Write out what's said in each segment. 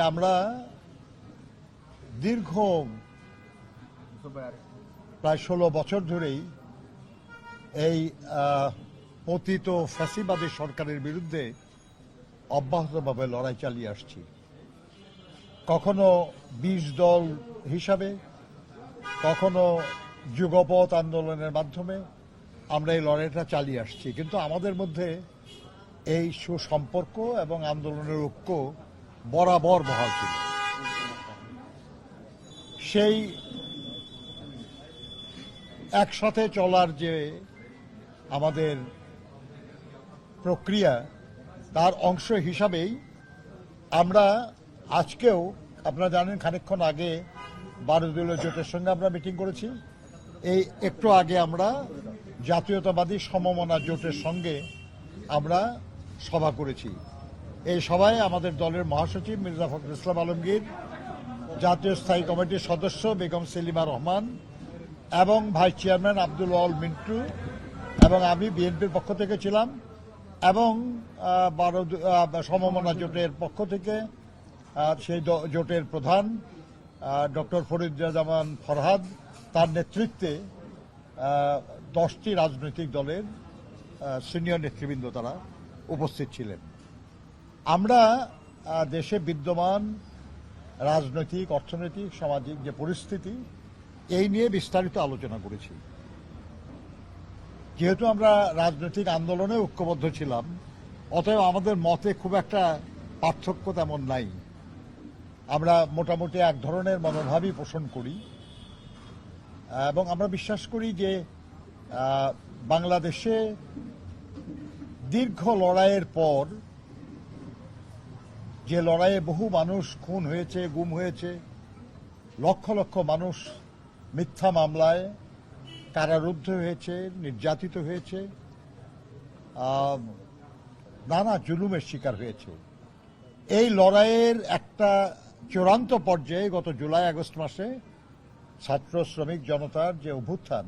আমরা দীর্ঘ প্রায় ষোলো বছর ধরেই এই পতিত ফ্যাসিবাদী সরকারের বিরুদ্ধে অব্যাহতভাবে লড়াই চালিয়ে আসছি। কখনো বিশ দল হিসাবে, কখনো যুগপথ আন্দোলনের মাধ্যমে আমরা এই লড়াইটা চালিয়ে আসছি। কিন্তু আমাদের মধ্যে এই সুসম্পর্ক এবং আন্দোলনের ঐক্য বরাবর বহাল ছিল। সেই একসাথে চলার যে আমাদের প্রক্রিয়া, তার অংশ হিসাবেই আমরা আজকেও, আপনারা জানেন, খানিকক্ষণ আগে বারো দলীয় জোটের সঙ্গে আমরা মিটিং করেছি। এই একটু আগে আমরা জাতীয়তাবাদী সমমনা জোটের সঙ্গে আমরা সভা করেছি। এই সভায় আমাদের দলের মহাসচিব মির্জা ফখরুল ইসলাম আলমগীর, জাতীয় স্থায়ী কমিটির সদস্য বেগম সেলিমা রহমান এবং ভাইস চেয়ারম্যান আব্দুল ওয়াল মিন্টু এবং আমি বিএনপির পক্ষ থেকে ছিলাম এবং বারো সমমনা জোটের পক্ষ থেকে সেই জোটের প্রধান ডক্টর ফরিদুজ্জামান ফরহাদ তার নেতৃত্বে দশটি রাজনৈতিক দলের সিনিয়র নেতৃবৃন্দ তারা উপস্থিত ছিলেন। আমরা দেশে বিদ্যমান রাজনৈতিক, অর্থনৈতিক, সামাজিক যে পরিস্থিতি, এই নিয়ে বিস্তারিত আলোচনা করেছি। যেহেতু আমরা রাজনৈতিক আন্দোলনে ঐক্যবদ্ধ ছিলাম, অতএব আমাদের মতে খুব একটা পার্থক্য তেমন নাই। আমরা মোটামুটি এক ধরনের মনোভাবই পোষণ করি, এবং আমরা বিশ্বাস করি যে বাংলাদেশে দীর্ঘ লড়াইয়ের পর যে লড়াইয়ে বহু মানুষ খুন হয়েছে, গুম হয়েছে, লক্ষ লক্ষ মানুষ মিথ্যা মামলায় কারারুদ্ধ হয়েছে, নির্যাতিত হয়েছে নানা জুলুমের শিকার হয়েছে। এই লড়াইয়ের একটা চূড়ান্ত পর্যায়ে গত জুলাই, আগস্ট মাসে ছাত্র শ্রমিক জনতার যে অভ্যুত্থান,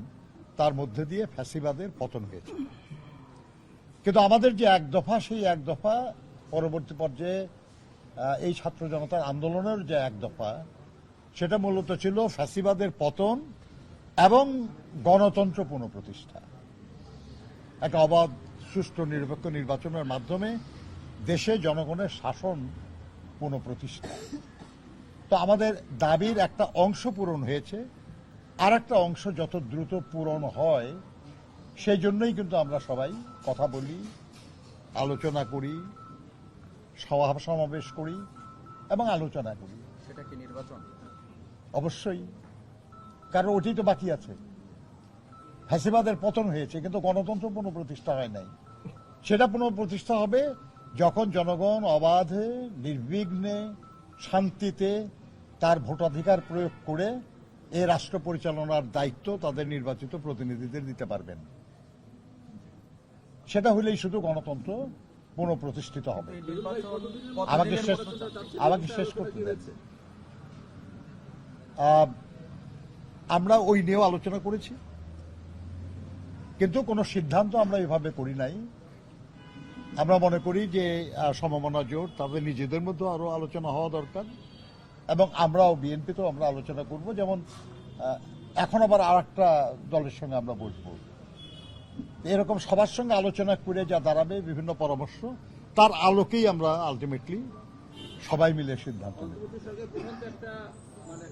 তার মধ্যে দিয়ে ফ্যাসিবাদের পতন হয়েছে। কিন্তু আমাদের যে এক দফা, সেই এক দফা পরবর্তী পর্যায়ে এই ছাত্র জনতার আন্দোলনের যে এক দফা, সেটা মূলত ছিল ফ্যাসিবাদের পতন এবং গণতন্ত্র পুনঃপ্রতিষ্ঠা। একটা অবাধ, সুষ্ঠু, নিরপেক্ষ নির্বাচনের মাধ্যমে দেশে জনগণের শাসন পুনঃপ্রতিষ্ঠা। তো আমাদের দাবির একটা অংশ পূরণ হয়েছে, আর একটা অংশ যত দ্রুত পূরণ হয়, সেই জন্যই কিন্তু আমরা সবাই কথা বলি, আলোচনা করি সমাবেশ করি এবং আলোচনা করি। সেটা কি নির্বাচন? অবশ্যই। কারণ ওটি তো বাকি আছে। ফ্যাসিবাদের পতন হয়েছে কিন্তু গণতন্ত্র পুনঃপ্রতিষ্ঠা হয় নাই। সেটা পুনঃপ্রতিষ্ঠা হবে যখন জনগণ অবাধে নির্বিঘ্নে শান্তিতে তার ভোটাধিকার প্রয়োগ করে এ রাষ্ট্র পরিচালনার দায়িত্ব তাদের নির্বাচিত প্রতিনিধিদের দিতে পারবেন। সেটা হলেই শুধু গণতন্ত্র পুনঃপ্রতিষ্ঠিত হবে। আমাকে শেষ আমাকে শেষ করতে দেন। আমরা ওই নিয়েও আলোচনা করেছি। কিন্তু কোনো সিদ্ধান্ত আমরা এভাবে করি নাই। আমরা মনে করি যে সমমনা জোট তাদের নিজেদের মধ্যে আরও আলোচনা হওয়া দরকার। এবং আমরাও বিএনপিতেও আমরা আলোচনা করব। যেমন এখন আবার আর একটা দলের সঙ্গে আমরা বসবো। এরকম সবার সঙ্গে আলোচনা করে যা দাঁড়াবে বিভিন্ন পরামর্শ তার আলোকেই আমরা আলটিমেটলি সবাই মিলে সিদ্ধান্ত নেব। মানে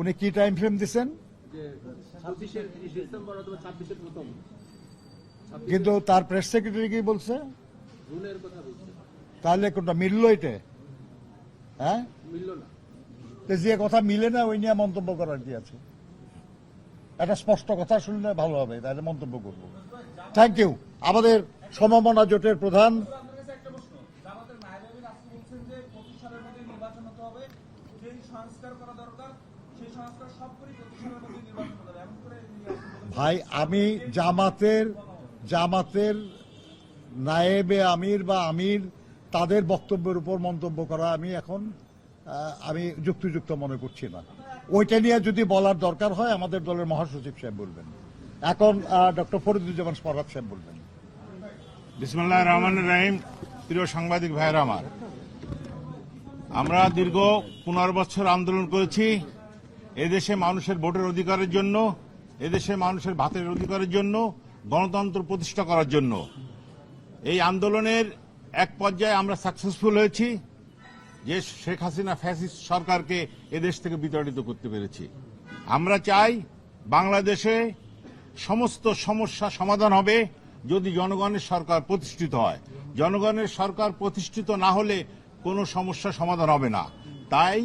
উনি কি টাইম ফ্রেম দিচ্ছেন কিন্তু তার প্রেস সেক্রেটারি কি বলছে। তাহলে কোনটা মিললো এটা? হ্যাঁ? মিলল না। যে কথা মিলে না, ওই নিয়ে মন্তব্য করার কি আছে? একটা স্পষ্ট কথা শুনলে ভালো হবে, তাহলে মন্তব্য করব। থ্যাংক ইউ আমাদের সমমনা জোটের প্রধান। ভাই, আমি জামাতের জামাতের নায়েবে আমির বা আমির, তাদের বক্তব্যের উপর মন্তব্য করা আমি এখন আমি যুক্তিযুক্ত মনে করছি না। ওইটা নিয়ে যদি বলার দরকার হয়, আমাদের দলের মহাসচিব সাহেব বলবেন। এখন ডক্টর ফরিদুজ্জামান ফরহাদ সাহেব বলবেন। বিসমুল্লাহ রহমান রাহিম। প্রিয় সাংবাদিক ভাইয়ের আমার, আমরা দীর্ঘ পনেরো বছর আন্দোলন করেছি। এদেশে মানুষের ভোটের অধিকারের জন্য, এদেশে মানুষের ভাতের অধিকারের জন্য, গণতন্ত্র প্রতিষ্ঠা করার জন্য। এই আন্দোলনের এক পর্যায়ে আমরা সাকসেসফুল হয়েছি। যে শেখ হাসিনা ফ্যাসিস্ট সরকারকে এদেশ থেকে বিতাড়িত করতে পেরেছি। আমরা চাই বাংলাদেশে সমস্ত সমস্যা সমাধান হবে যদি জনগণের সরকার প্রতিষ্ঠিত হয়। জনগণের সরকার প্রতিষ্ঠিত না হলে কোনো সমস্যা সমাধান হবে না। তাই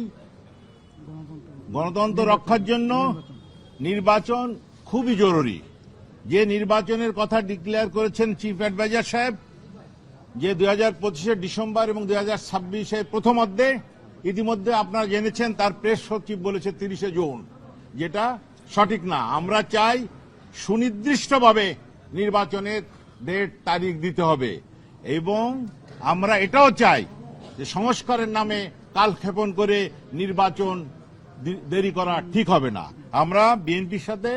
গণতন্ত্র রক্ষার জন্য নির্বাচন খুবই জরুরি। যে নির্বাচনের কথা ডিক্লেয়ার করেছেন চিফ অ্যাডভাইজার সাহেব যে দুই হাজার পঁচিশের ডিসেম্বর এবং দুই হাজার ছাব্বিশের প্রথম অর্ধে ইতিমধ্যে আপনারা জেনেছেন, তার প্রেস সচিব বলেছে তিরিশে জুন, যেটা সঠিক না। আমরা চাই সুনির্দিষ্টভাবে নির্বাচনের ডেট, তারিখ দিতে হবে। এবং আমরা এটাও চাই যে সংস্কারের নামে কালক্ষেপণ করে নির্বাচন দেরি করা ঠিক হবে না। আমরা বিএনপির সাথে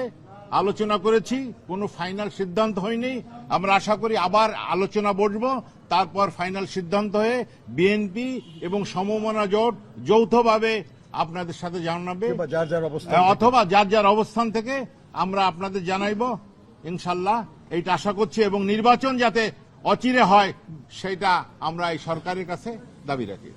আলোচনা করেছি, কোনো ফাইনাল সিদ্ধান্ত হয়নি। আমরা আশা করি আবার আলোচনা বসবো। তারপর ফাইনাল সিদ্ধান্ত হয়ে বিএনপি এবং সমমনা জোট যৌথভাবে আপনাদের সাথে জানাবে। কিংবা যার যার অবস্থা অথবা যার যার অবস্থান থেকে আমরা আপনাদের জানাইব। ইনশাল্লাহ এইটা আশা করছি এবং নির্বাচন যাতে অচিরে হয় সেটা আমরা এই সরকারের কাছে দাবি রাখি।